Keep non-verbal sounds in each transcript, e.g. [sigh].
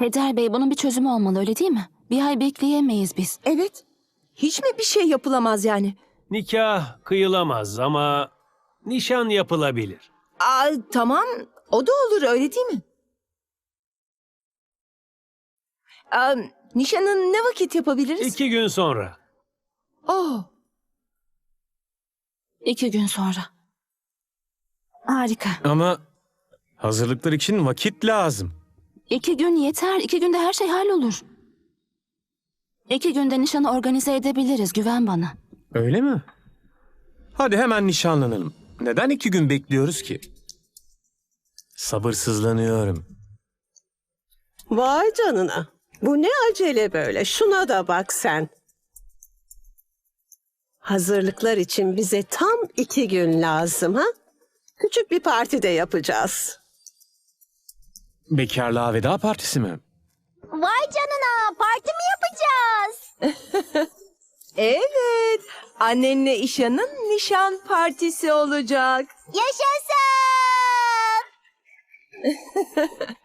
Peder Bey bunun bir çözümü olmalı öyle değil mi? Bir ay bekleyemeyiz biz. Evet. Hiç mi bir şey yapılamaz yani? Nikah kıyılamaz ama nişan yapılabilir. Aa, tamam. O da olur öyle değil mi? Aa, nişanın ne vakit yapabiliriz? İki gün sonra. Oh, İki gün sonra. Harika. Ama hazırlıklar için vakit lazım. İki gün yeter. İki günde her şey hallolur. İki günde nişanı organize edebiliriz. Güven bana. Öyle mi? Hadi hemen nişanlanalım. Neden iki gün bekliyoruz ki? Sabırsızlanıyorum. Vay canına. Bu ne acele böyle? Şuna da bak sen. Hazırlıklar için bize tam iki gün lazım ha? Küçük bir parti de yapacağız. Bekarlığa veda partisi mi? Vay canına parti mi yapacağız? [laughs] evet. Annenle İşan'ın nişan partisi olacak. Yaşasın! [laughs]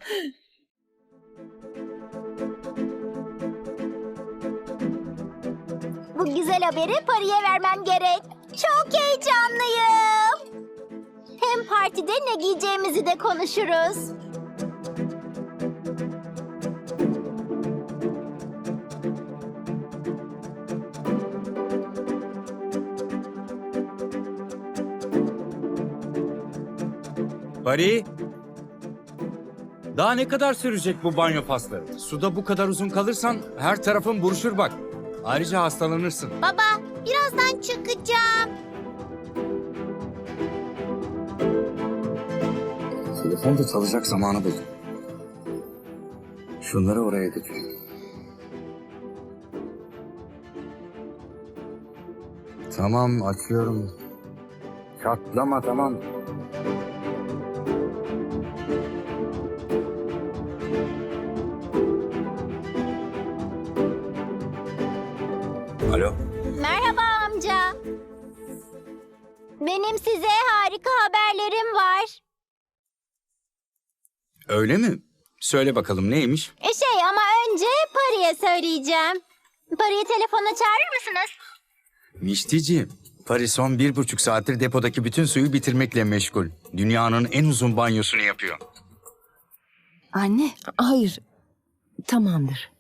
Bu güzel haberi Pari'ye vermem gerek. Çok heyecanlıyım. Hem partide ne giyeceğimizi de konuşuruz. Bari. Daha ne kadar sürecek bu banyo pasları? Suda bu kadar uzun kalırsan her tarafın buruşur bak. Ayrıca hastalanırsın. Baba, birazdan çıkacağım. Telefon da çalacak zamanı buldum. Şunları oraya dökeyim. Tamam açıyorum. Çatlama tamam. Benim size harika haberlerim var. Öyle mi? Söyle bakalım neymiş? E şey ama önce Pari'ye söyleyeceğim. Pari'yi telefona çağırır mısınız? Miştici, Paris son bir buçuk saattir depodaki bütün suyu bitirmekle meşgul. Dünyanın en uzun banyosunu yapıyor. Anne. Hayır. Tamamdır.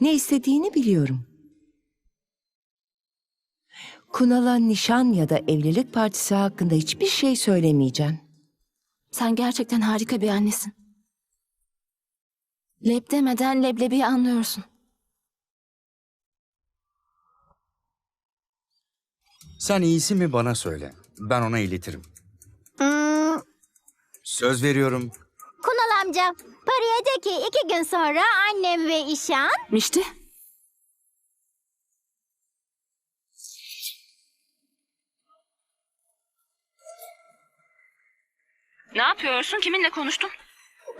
Ne istediğini biliyorum. Kunal'a nişan ya da evlilik partisi hakkında hiçbir şey söylemeyeceğim. Sen gerçekten harika bir annesin. Leb demeden leblebiyi anlıyorsun. Sen iyisi mi bana söyle. Ben ona iletirim. Hmm, Söz veriyorum. Kunal amca, Pari'ye de ki iki gün sonra annem ve İşan Mişti. Ne yapıyorsun? Kiminle konuştun?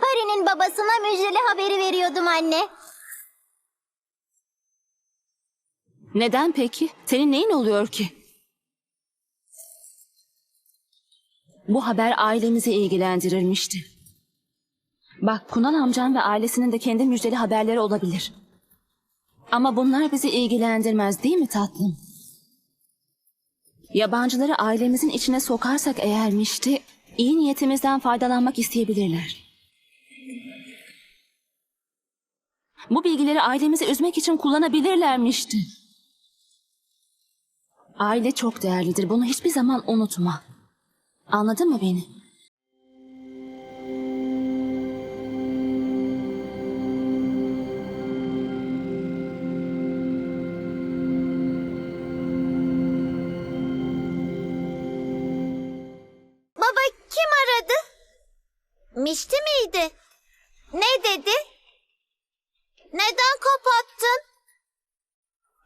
Pari'nin babasına müjdeli haberi veriyordum anne. Neden peki? Senin neyin oluyor ki? Bu haber ailemizi ilgilendirirmişti. Bak Kunal amcan ve ailesinin de kendi müjdeli haberleri olabilir. Ama bunlar bizi ilgilendirmez değil mi tatlım? Yabancıları ailemizin içine sokarsak eğermişti, iyi niyetimizden faydalanmak isteyebilirler. Bu bilgileri ailemizi üzmek için kullanabilirlermişti. Aile çok değerlidir. Bunu hiçbir zaman unutma. Anladın mı beni? Mişti miydi? Ne dedi? Neden kapattın?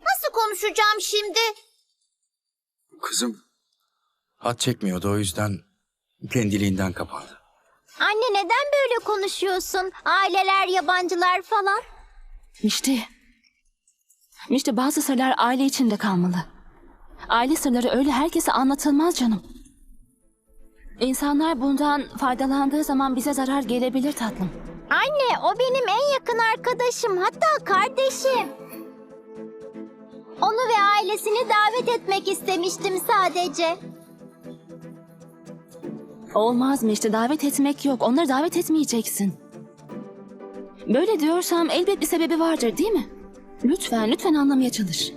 Nasıl konuşacağım şimdi? Kızım. Hat çekmiyordu o yüzden kendiliğinden kapandı. Anne neden böyle konuşuyorsun? Aileler, yabancılar falan. İşte. İşte bazı sırlar aile içinde kalmalı. Aile sırları öyle herkese anlatılmaz canım. İnsanlar bundan faydalandığı zaman bize zarar gelebilir tatlım. Anne, o benim en yakın arkadaşım, hatta kardeşim. Onu ve ailesini davet etmek istemiştim sadece. Olmaz mı işte davet etmek yok. Onları davet etmeyeceksin. Böyle diyorsam elbet bir sebebi vardır değil mi? Lütfen, lütfen anlamaya çalış.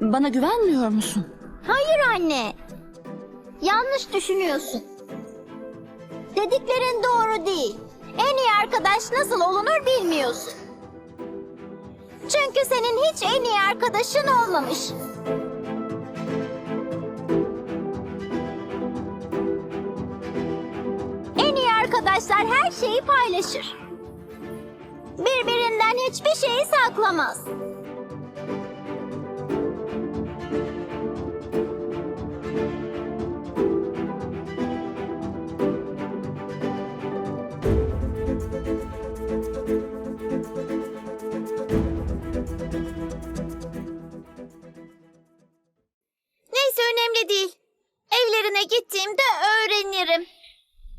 Bana güvenmiyor musun? Hayır anne. Yanlış düşünüyorsun. Dediklerin doğru değil. En iyi arkadaş nasıl olunur bilmiyorsun. Çünkü senin hiç en iyi arkadaşın olmamış. En iyi arkadaşlar her şeyi paylaşır. Birbirinden hiçbir şeyi saklamaz.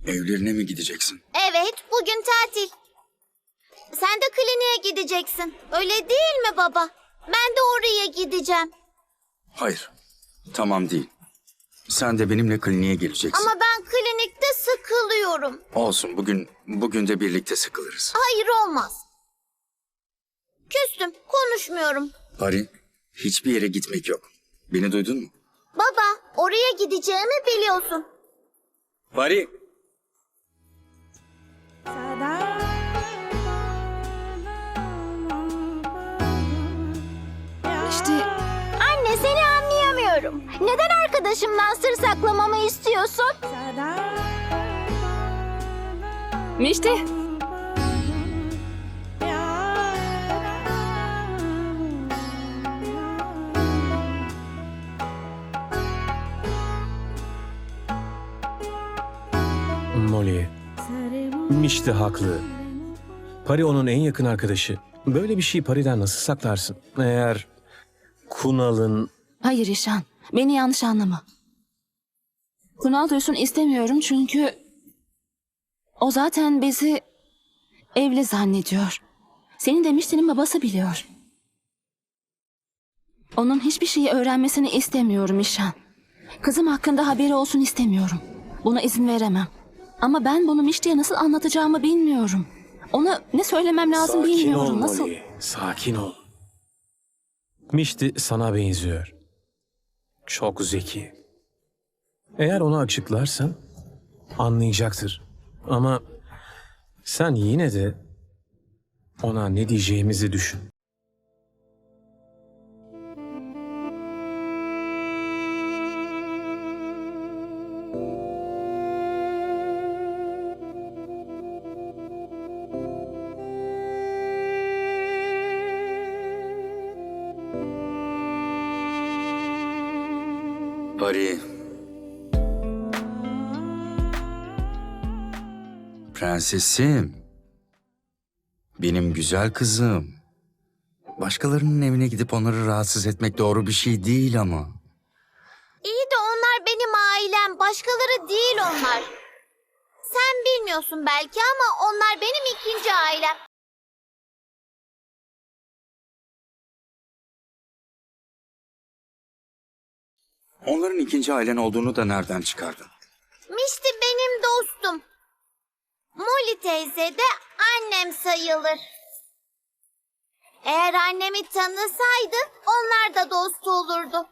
Evlerine mi gideceksin? Evet, bugün tatil. Sen de kliniğe gideceksin. Öyle değil mi baba? Ben de oraya gideceğim. Hayır. Tamam değil. Sen de benimle kliniğe geleceksin. Ama ben klinikte sıkılıyorum. Olsun bugün bugün de birlikte sıkılırız. Hayır olmaz. Küstüm, konuşmuyorum. Pari, hiçbir yere gitmek yok. Beni duydun mu? Baba, oraya gideceğimi biliyorsun. Pari. Anlayamıyorum. Neden arkadaşımdan sır saklamamı istiyorsun? Mişti. Molly. Mişti haklı. Pari onun en yakın arkadaşı. Böyle bir şeyi Pari'den nasıl saklarsın? Eğer Kunal'ın Hayır İşan. Beni yanlış anlama. Kunal duysun istemiyorum çünkü... O zaten bizi evli zannediyor. Senin demiştinin babası biliyor. Onun hiçbir şeyi öğrenmesini istemiyorum İşan. Kızım hakkında haberi olsun istemiyorum. Buna izin veremem. Ama ben bunu Mişti'ye nasıl anlatacağımı bilmiyorum. Ona ne söylemem lazım Sakin bilmiyorum. ol nasıl? Molly. Sakin ol. Mişti sana benziyor. Çok zeki. Eğer onu açıklarsan anlayacaktır. Ama sen yine de ona ne diyeceğimizi düşün. Prensesim. Benim güzel kızım. Başkalarının evine gidip onları rahatsız etmek doğru bir şey değil ama. İyi de onlar benim ailem. Başkaları değil onlar. Sen bilmiyorsun belki ama onlar benim ikinci ailem. Onların ikinci ailen olduğunu da nereden çıkardın? Mişti benim dostum. Molly teyze de annem sayılır. Eğer annemi tanısaydı onlar da dost olurdu.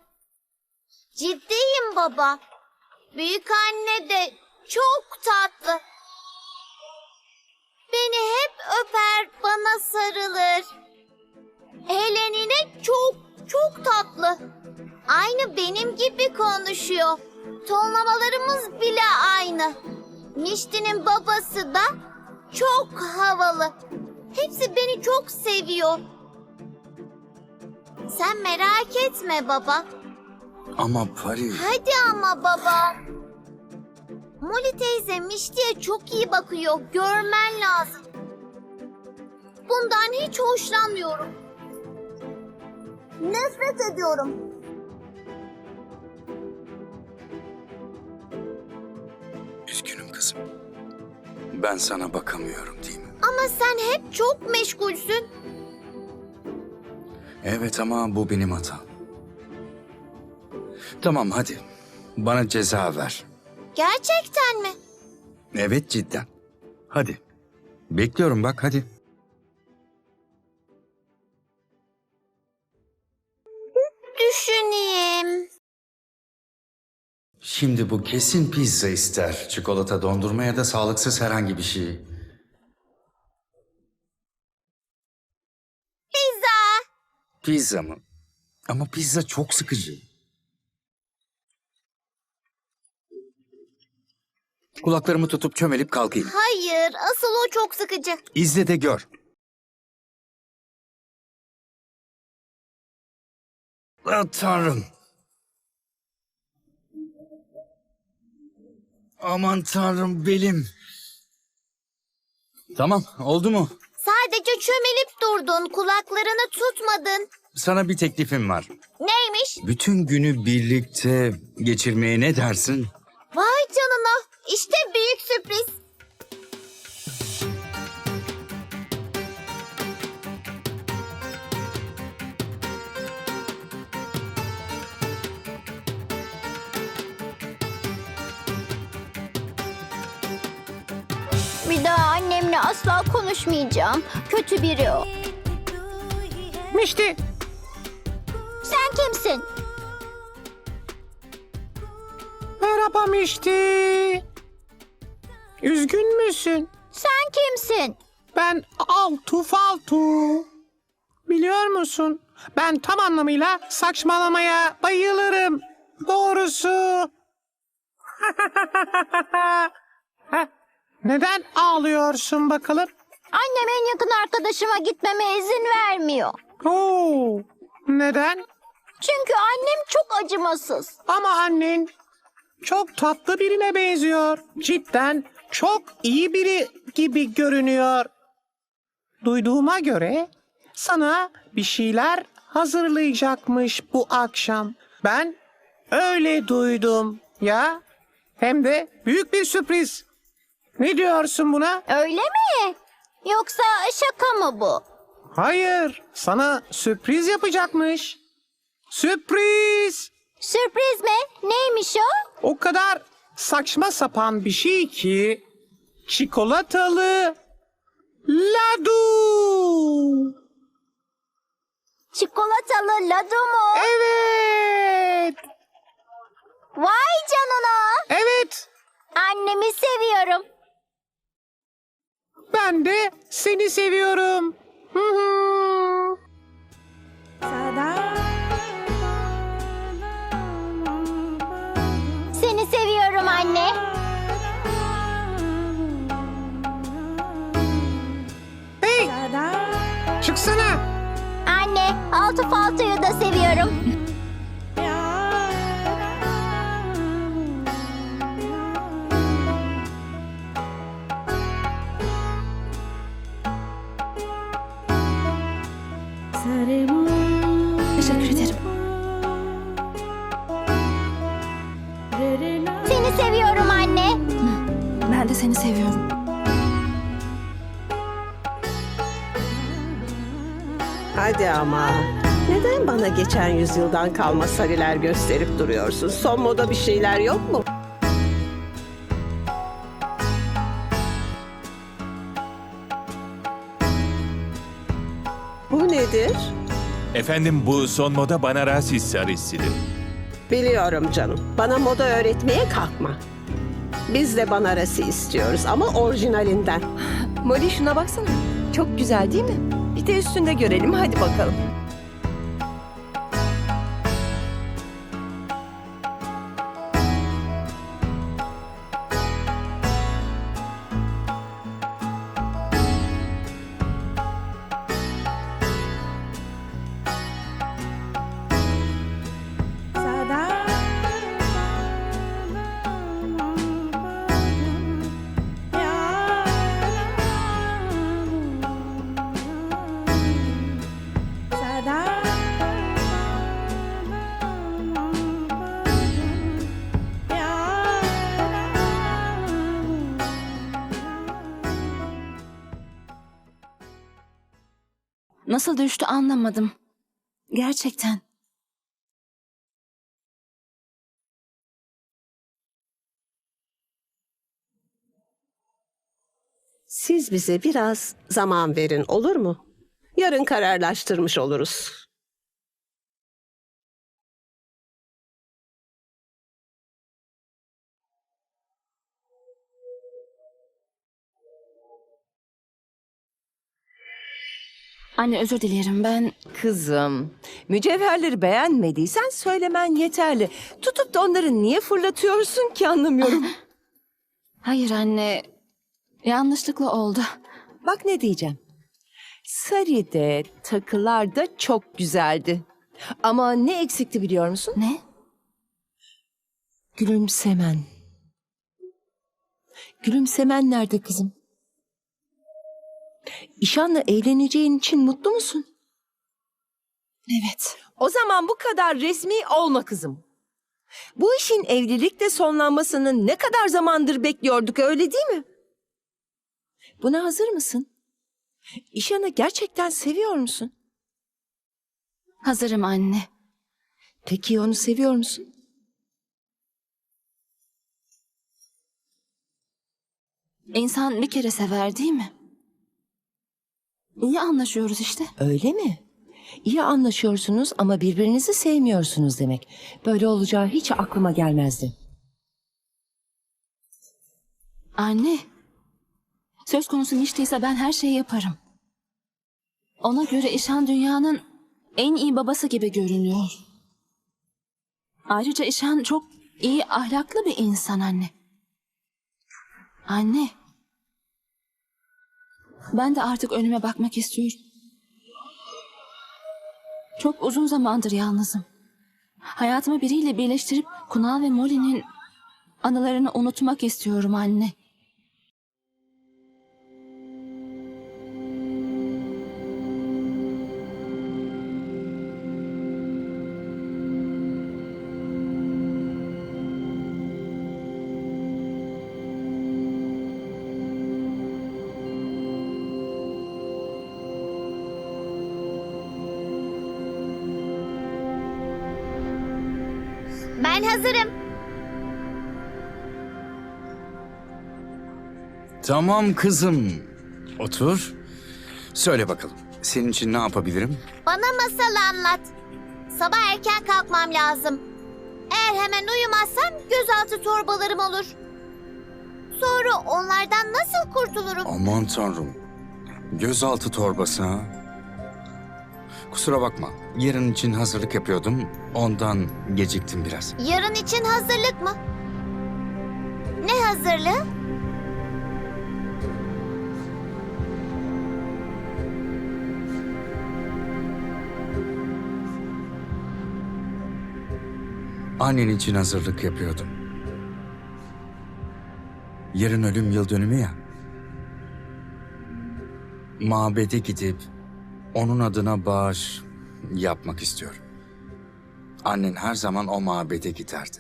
Ciddiyim baba. Büyük anne de çok tatlı. Beni hep öper, bana sarılır. Helenine çok çok tatlı. Aynı benim gibi konuşuyor. Tonlamalarımız bile aynı. Mişti'nin babası da çok havalı. Hepsi beni çok seviyor. Sen merak etme baba. Ama Pari... Hadi ama baba. Molly teyze Mişti'ye çok iyi bakıyor. Görmen lazım. Bundan hiç hoşlanmıyorum. Nefret ediyorum. Kızım. Ben sana bakamıyorum değil mi? Ama sen hep çok meşgulsün. Evet ama bu benim hatam. Tamam hadi. Bana ceza ver. Gerçekten mi? Evet cidden. Hadi. Bekliyorum bak hadi. Şimdi bu kesin pizza ister. Çikolata dondurma ya da sağlıksız herhangi bir şey. Pizza. Pizza mı? Ama pizza çok sıkıcı. Kulaklarımı tutup çömelip kalkayım. Hayır, asıl o çok sıkıcı. İzle de gör. Ah, tanrım. Aman tanrım belim. Tamam oldu mu? Sadece çömelip durdun, kulaklarını tutmadın. Sana bir teklifim var. Neymiş? Bütün günü birlikte geçirmeye ne dersin? Vay canına, işte büyük sürpriz. Bir daha annemle asla konuşmayacağım. Kötü biri o. Mişti, Sen kimsin? merhaba Mişti. Üzgün müsün? Sen kimsin? Ben Altu Faltu. Biliyor musun? Ben tam anlamıyla saçmalamaya bayılırım. Doğrusu. [laughs] Neden ağlıyorsun bakalım? Annem en yakın arkadaşıma gitmeme izin vermiyor. Oo, neden? Çünkü annem çok acımasız. Ama annen çok tatlı birine benziyor. Cidden çok iyi biri gibi görünüyor. Duyduğuma göre sana bir şeyler hazırlayacakmış bu akşam. Ben öyle duydum ya. Hem de büyük bir sürpriz. Ne diyorsun buna? Öyle mi? Yoksa şaka mı bu? Hayır, sana sürpriz yapacakmış. Sürpriz! Sürpriz mi? Neymiş o? O kadar saçma sapan bir şey ki çikolatalı ladu. Çikolatalı ladu mu? Evet. Vay canına. Evet. Annemi seviyorum. Ben de seni seviyorum. Hı hı. Neden bana geçen yüzyıldan kalma sariler gösterip duruyorsun? Son moda bir şeyler yok mu? Bu nedir? Efendim bu son moda Banarasi sarısıdır. Biliyorum canım. Bana moda öğretmeye kalkma. Biz de banarası istiyoruz ama orijinalinden. Molly şuna baksana. Çok güzel değil mi? Bir de üstünde görelim hadi bakalım. Nasıl düştü anlamadım. Gerçekten. Siz bize biraz zaman verin olur mu? Yarın kararlaştırmış oluruz. Anne özür dilerim ben Kızım, mücevherleri beğenmediysen söylemen yeterli. Tutup da onları niye fırlatıyorsun ki anlamıyorum. [laughs] hayır anne yanlışlıkla oldu. Bak ne diyeceğim. Sarı'de takılar da çok güzeldi. Ama ne eksikti biliyor musun? Ne? Gülümsemen. Gülümsemen nerede kızım? İşanla eğleneceğin için mutlu musun? Evet. O zaman bu kadar resmi olma kızım. Bu işin evlilikle sonlanmasını ne kadar zamandır bekliyorduk öyle değil mi? Buna hazır mısın? İşan'ı gerçekten seviyor musun? Hazırım anne. Peki onu seviyor musun? İnsan bir kere sever değil mi? İyi anlaşıyoruz işte. Öyle mi? İyi anlaşıyorsunuz ama birbirinizi sevmiyorsunuz demek. Böyle olacağı hiç aklıma gelmezdi. Anne. Söz konusu Nişte'yse ben her şeyi yaparım. Ona göre İşan dünyanın en iyi babası gibi görünüyor. Ayrıca İşan çok iyi ahlaklı bir insan anne. Anne. Ben de artık önüme bakmak istiyorum. Çok uzun zamandır yalnızım. Hayatımı biriyle birleştirip Kunal ve Molly'nin anılarını unutmak istiyorum anne. Ben hazırım. Tamam kızım. Otur. Söyle bakalım. Senin için ne yapabilirim? Bana masal anlat. Sabah erken kalkmam lazım. Eğer hemen uyumazsam gözaltı torbalarım olur. Sonra onlardan nasıl kurtulurum? Aman tanrım. Gözaltı torbası ha? Kusura bakma. Yarın için hazırlık yapıyordum. Ondan geciktim biraz. Yarın için hazırlık mı? Ne hazırlığı? Annen için hazırlık yapıyordum. Yarın ölüm yıl dönümü ya. Mabede gidip onun adına bağış yapmak istiyorum. Annen her zaman o mabede giderdi.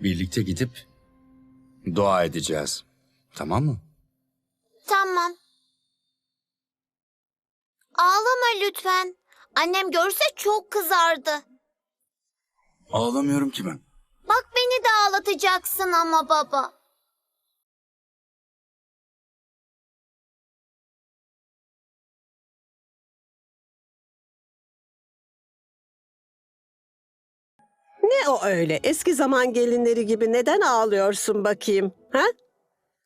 Birlikte gidip dua edeceğiz. Tamam mı? Tamam. Ağlama lütfen. Annem görse çok kızardı. Ağlamıyorum ki ben. Bak beni de ağlatacaksın ama baba. Ne o öyle? Eski zaman gelinleri gibi neden ağlıyorsun bakayım? Ha?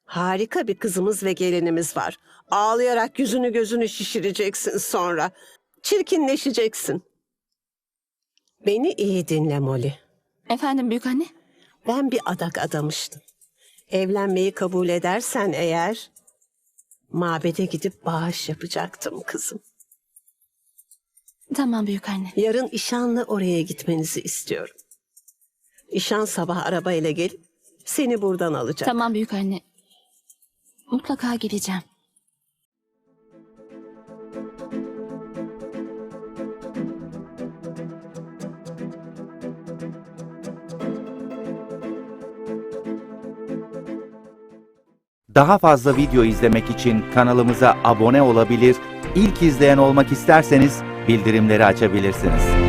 Harika bir kızımız ve gelinimiz var. Ağlayarak yüzünü gözünü şişireceksin sonra. Çirkinleşeceksin. Beni iyi dinle Molly. Efendim büyük anne? Ben bir adak adamıştım. Evlenmeyi kabul edersen eğer mabede gidip bağış yapacaktım kızım. Tamam büyük anne. Yarın İşan'la oraya gitmenizi istiyorum. İşan sabah arabayla gelip seni buradan alacak. Tamam büyük anne. Mutlaka gideceğim. Daha fazla video izlemek için kanalımıza abone olabilir, ilk izleyen olmak isterseniz bildirimleri açabilirsiniz.